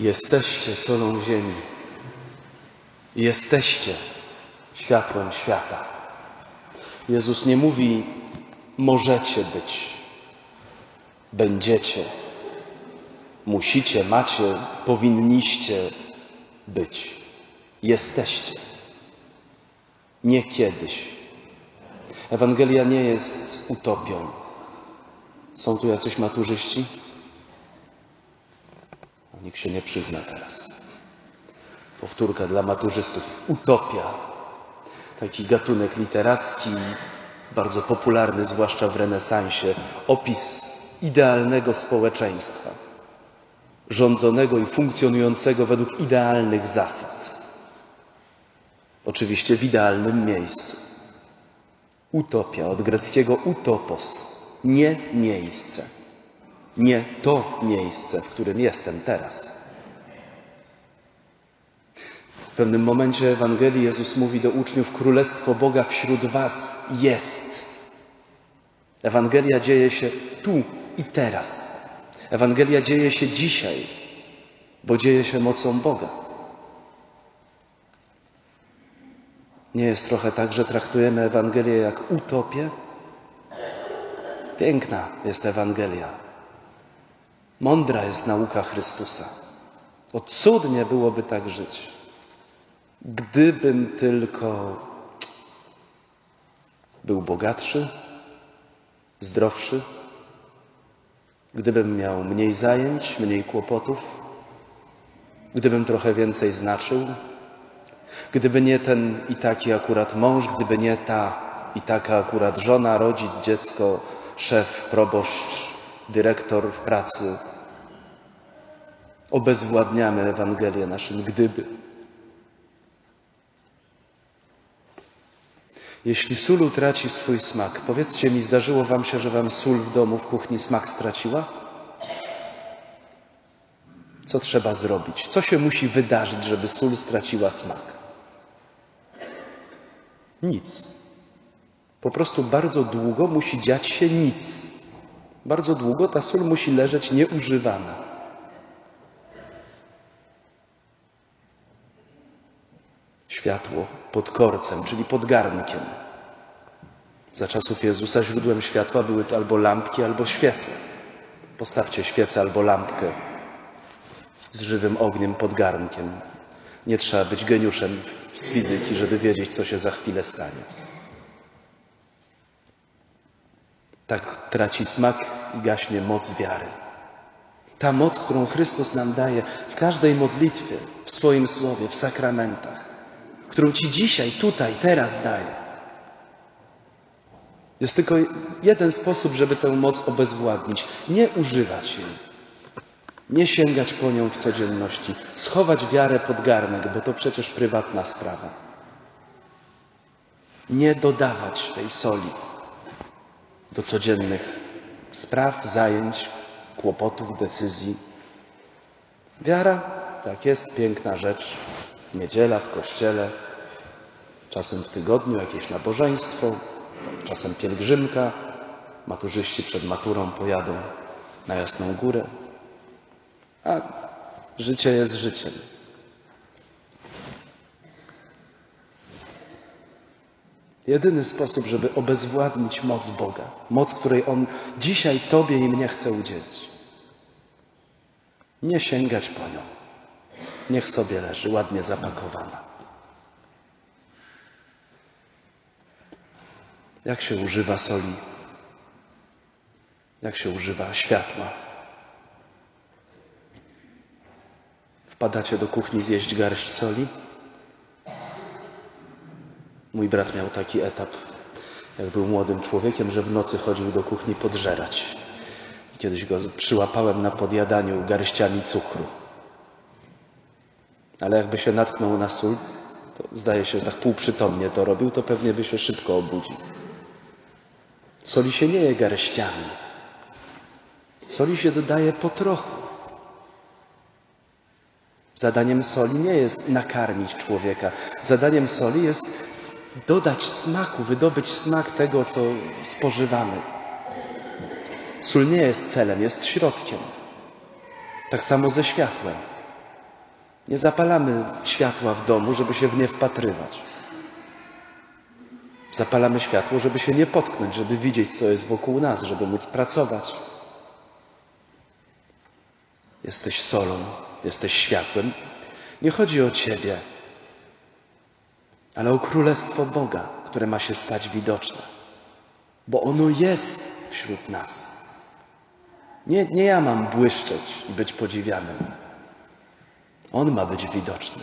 Jesteście solą ziemi. Jesteście światłem świata. Jezus nie mówi, możecie być, będziecie, musicie, macie, powinniście być. Jesteście. Nie kiedyś. Ewangelia nie jest utopią. Są tu jacyś maturzyści? Nikt się nie przyzna teraz. Powtórka dla maturzystów. Utopia. Taki gatunek literacki, bardzo popularny, zwłaszcza w renesansie. Opis idealnego społeczeństwa, rządzonego i funkcjonującego według idealnych zasad. Oczywiście w idealnym miejscu. Utopia od greckiego utopos, nie miejsce. Nie to miejsce, w którym jestem teraz. W pewnym momencie Ewangelii Jezus mówi do uczniów: Królestwo Boga wśród Was jest. Ewangelia dzieje się tu i teraz. Ewangelia dzieje się dzisiaj, bo dzieje się mocą Boga. Nie jest trochę tak, że traktujemy Ewangelię jak utopię? Piękna jest Ewangelia. Mądra jest nauka Chrystusa. O cudnie byłoby tak żyć, gdybym tylko był bogatszy, zdrowszy, gdybym miał mniej zajęć, mniej kłopotów, gdybym trochę więcej znaczył, gdyby nie ten i taki akurat mąż, gdyby nie ta i taka akurat żona, rodzic, dziecko, szef, proboszcz, dyrektor w pracy. Obezwładniamy Ewangelię naszym gdyby. Jeśli sól utraci swój smak, powiedzcie mi, zdarzyło wam się, że wam sól w domu, w kuchni smak straciła? Co trzeba zrobić? Co się musi wydarzyć, żeby sól straciła smak? Nic. Po prostu bardzo długo musi dziać się nic. Bardzo długo ta sól musi leżeć nieużywana. Światło pod korcem, czyli pod garnkiem. Za czasów Jezusa źródłem światła były to albo lampki, albo świece. Postawcie świecę albo lampkę z żywym ogniem pod garnkiem. Nie trzeba być geniuszem z fizyki, żeby wiedzieć, co się za chwilę stanie. Tak traci smak i gaśnie moc wiary. Ta moc, którą Chrystus nam daje w każdej modlitwie, w swoim słowie, w sakramentach, którą Ci dzisiaj, tutaj, teraz daje. Jest tylko jeden sposób, żeby tę moc obezwładnić. Nie używać jej. Nie sięgać po nią w codzienności. Schować wiarę pod garnek, bo to przecież prywatna sprawa. Nie dodawać tej soli do codziennych spraw, zajęć, kłopotów, decyzji. Wiara, tak jest, piękna rzecz. Niedziela w kościele, czasem w tygodniu jakieś nabożeństwo, czasem pielgrzymka. Maturzyści przed maturą pojadą na Jasną Górę. A życie jest życiem. Jedyny sposób, żeby obezwładnić moc Boga, moc, której On dzisiaj Tobie i mnie chce udzielić. Nie sięgać po nią. Niech sobie leży, ładnie zapakowana. Jak się używa soli? Jak się używa światła? Wpadacie do kuchni zjeść garść soli? Mój brat miał taki etap, jak był młodym człowiekiem, że w nocy chodził do kuchni podżerać. Kiedyś go przyłapałem na podjadaniu garściami cukru. Ale jakby się natknął na sól, to zdaje się, tak półprzytomnie to robił, to pewnie by się szybko obudził. Soli się nie je garściami. Soli się dodaje po trochu. Zadaniem soli nie jest nakarmić człowieka. Zadaniem soli jest dodać smaku, wydobyć smak tego, co spożywamy. Sól nie jest celem, jest środkiem. Tak samo ze światłem. Nie zapalamy światła w domu, żeby się w nie wpatrywać. Zapalamy światło, żeby się nie potknąć, żeby widzieć, co jest wokół nas, żeby móc pracować. Jesteś solą, jesteś światłem. Nie chodzi o Ciebie, ale o Królestwo Boga, które ma się stać widoczne, bo ono jest wśród nas. Nie, nie ja mam błyszczeć i być podziwianym. On ma być widoczny.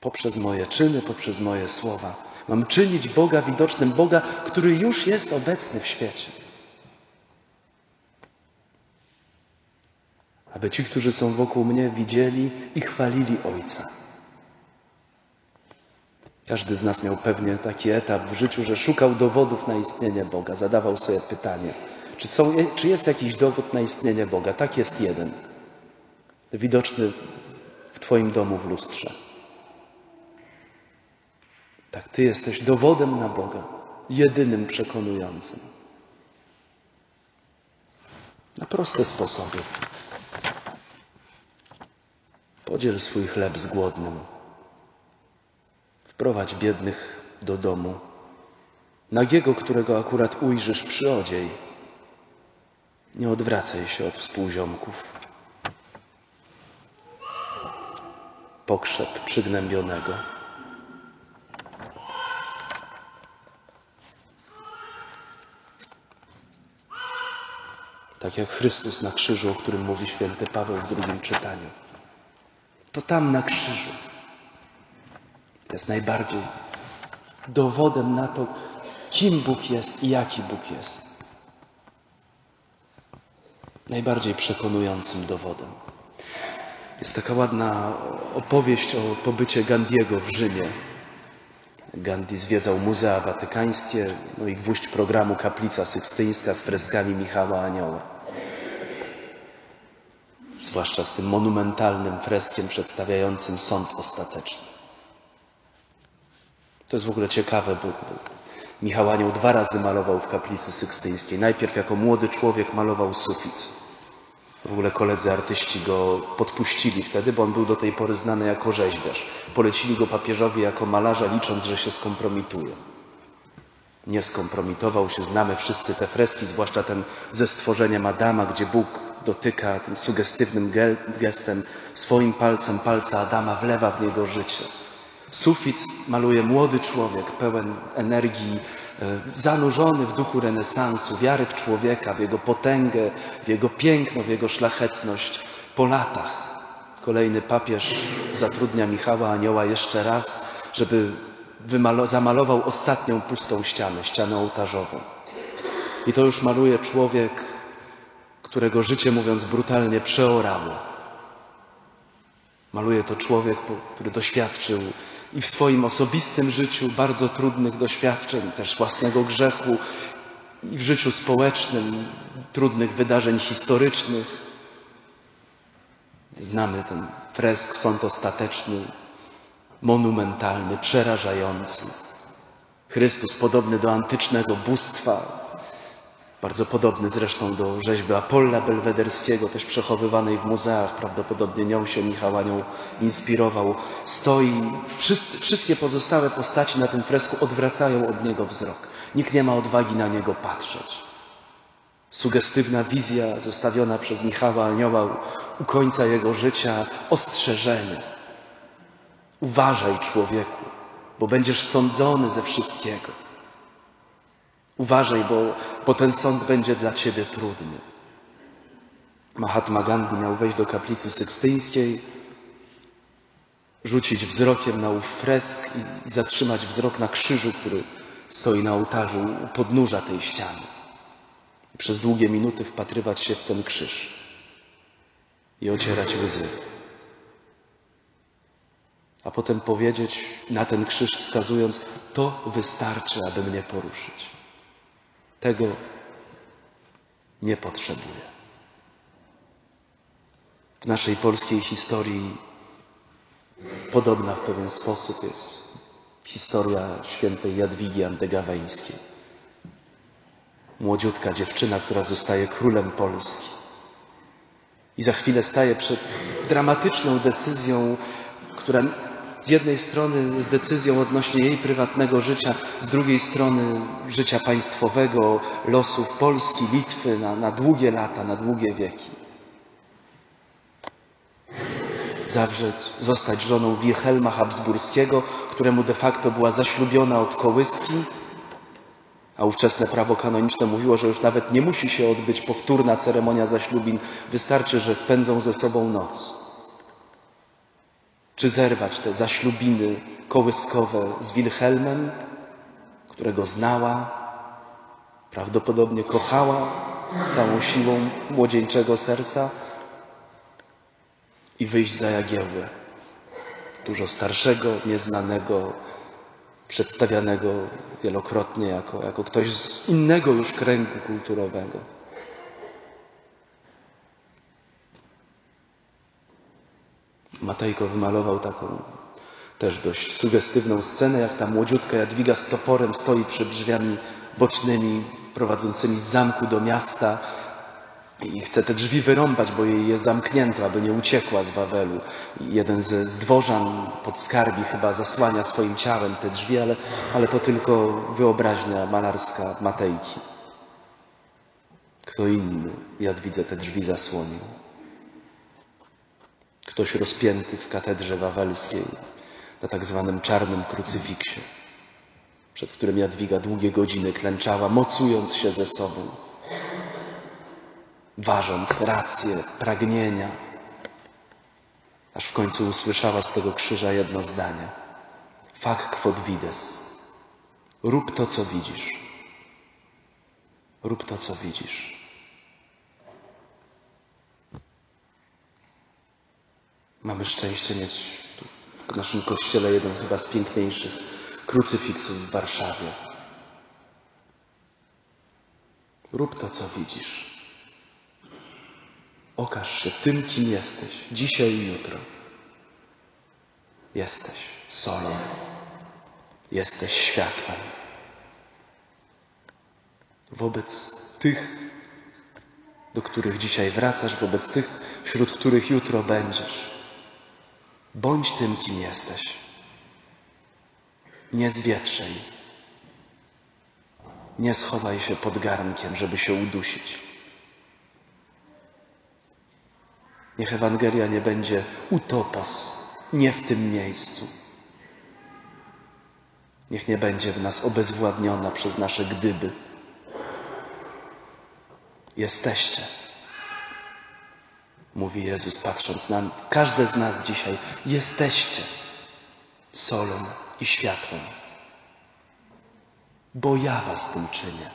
Poprzez moje czyny, poprzez moje słowa. Mam czynić Boga widocznym, Boga, który już jest obecny w świecie. Aby ci, którzy są wokół mnie, widzieli i chwalili Ojca. Każdy z nas miał pewnie taki etap w życiu, że szukał dowodów na istnienie Boga, zadawał sobie pytanie, czy, są, czy jest jakiś dowód na istnienie Boga? Tak jest jeden. Widoczny w Twoim domu w lustrze. Tak, Ty jesteś dowodem na Boga, jedynym przekonującym. Na proste sposoby. Podziel swój chleb z głodnym. Wprowadź biednych do domu. Nagiego, którego akurat ujrzysz, przyodziej. Nie odwracaj się od współziomków. Pokrzep przygnębionego. Tak jak Chrystus na krzyżu, o którym mówi święty Paweł w drugim czytaniu. To tam na krzyżu jest najbardziej dowodem na to, kim Bóg jest i jaki Bóg jest. Najbardziej przekonującym dowodem. Jest taka ładna opowieść o pobycie Gandiego w Rzymie. Gandhi zwiedzał Muzea Watykańskie, no i gwóźdź programu Kaplica Sykstyńska z freskami Michała Anioła. Zwłaszcza z tym monumentalnym freskiem przedstawiającym sąd ostateczny. To jest w ogóle ciekawe, bo Michał Anioł dwa razy malował w kaplicy sykstyńskiej. Najpierw jako młody człowiek malował sufit. W ogóle koledzy artyści go podpuścili wtedy, bo on był do tej pory znany jako rzeźbiarz. Polecili go papieżowi jako malarza, licząc, że się skompromituje. Nie skompromitował się, znamy wszyscy te freski, zwłaszcza ten ze stworzeniem Adama, gdzie Bóg dotyka tym sugestywnym gestem swoim palcem palca Adama, wlewa w niego życie. Sufit maluje młody człowiek, pełen energii, e, zanurzony w duchu renesansu, wiary w człowieka, w jego potęgę, w jego piękno, w jego szlachetność. Po latach kolejny papież zatrudnia Michała Anioła jeszcze raz, żeby zamalował ostatnią pustą ścianę, ścianę ołtarzową. I to już maluje człowiek, którego życie, mówiąc brutalnie, przeorało. Maluje to człowiek, który doświadczył i w swoim osobistym życiu bardzo trudnych doświadczeń, też własnego grzechu, i w życiu społecznym trudnych wydarzeń historycznych. Znamy ten fresk, sąd ostateczny, monumentalny, przerażający. Chrystus podobny do antycznego bóstwa, bardzo podobny zresztą do rzeźby Apolla Belwederskiego, też przechowywanej w muzeach. Prawdopodobnie nią się Michał Anioł inspirował. Stoi, wszyscy, wszystkie pozostałe postaci na tym fresku odwracają od niego wzrok. Nikt nie ma odwagi na niego patrzeć. Sugestywna wizja zostawiona przez Michała Anioła u końca jego życia, ostrzeżenie. Uważaj, człowieku, bo będziesz sądzony ze wszystkiego. Uważaj, bo, bo ten sąd będzie dla ciebie trudny. Mahatma Gandhi miał wejść do kaplicy sykstyńskiej, rzucić wzrokiem na ów fresk i, zatrzymać wzrok na krzyżu, który stoi na ołtarzu u podnóża tej ściany. I przez długie minuty wpatrywać się w ten krzyż i ocierać łzy. A potem powiedzieć na ten krzyż, wskazując, to wystarczy, aby mnie poruszyć. Tego nie potrzebuje. W naszej polskiej historii podobna w pewien sposób jest historia świętej Jadwigi Andegaweńskiej. Młodziutka dziewczyna, która zostaje królem Polski. I za chwilę staje przed dramatyczną decyzją, która z jednej strony jest decyzją odnośnie jej prywatnego życia, z drugiej strony życia państwowego, losów Polski, Litwy na, na długie lata, na długie wieki. Zawrzeć, zostać żoną Wilhelma Habsburskiego, któremu de facto była zaślubiona od kołyski, a ówczesne prawo kanoniczne mówiło, że już nawet nie musi się odbyć powtórna ceremonia zaślubin, wystarczy, że spędzą ze sobą noc. Czy zerwać te zaślubiny kołyskowe z Wilhelmem, którego znała, prawdopodobnie kochała całą siłą młodzieńczego serca i wyjść za Jagiełłę, dużo starszego, nieznanego, przedstawianego wielokrotnie jako, jako ktoś z innego już kręgu kulturowego. Matejko wymalował taką też dość sugestywną scenę, jak ta młodziutka Jadwiga z toporem stoi przed drzwiami bocznymi prowadzącymi z zamku do miasta i chce te drzwi wyrąbać, bo jej jest zamknięto, aby nie uciekła z Wawelu. Jeden ze z dworzan pod skarbi chyba zasłania swoim ciałem te drzwi, ale, ale to tylko wyobraźnia malarska Matejki. Kto inny Jadwidze te drzwi zasłonił. Ktoś rozpięty w katedrze wawelskiej na tak zwanym czarnym krucyfiksie, przed którym Jadwiga długie godziny klęczała, mocując się ze sobą ważąc racje, pragnienia, aż w końcu usłyszała z tego krzyża jedno zdanie. Fac quod vides. Rób to, co widzisz. Rób to, co widzisz. Mamy szczęście mieć w naszym kościele jeden chyba z piękniejszych krucyfiksów w Warszawie. Rób to, co widzisz. Okaż się tym, kim jesteś, dzisiaj i jutro. Jesteś solą, jesteś światłem. Wobec tych, do których dzisiaj wracasz, wobec tych, wśród których jutro będziesz. Bądź tym, kim jesteś. Nie zwietrzej. Nie schowaj się pod garnkiem, żeby się udusić. Niech Ewangelia nie będzie utopos, nie w tym miejscu. Niech nie będzie w nas obezwładniona przez nasze gdyby. Jesteście, mówi Jezus, patrząc na każde z nas dzisiaj. Jesteście solą i światłem, bo ja was tym czynię.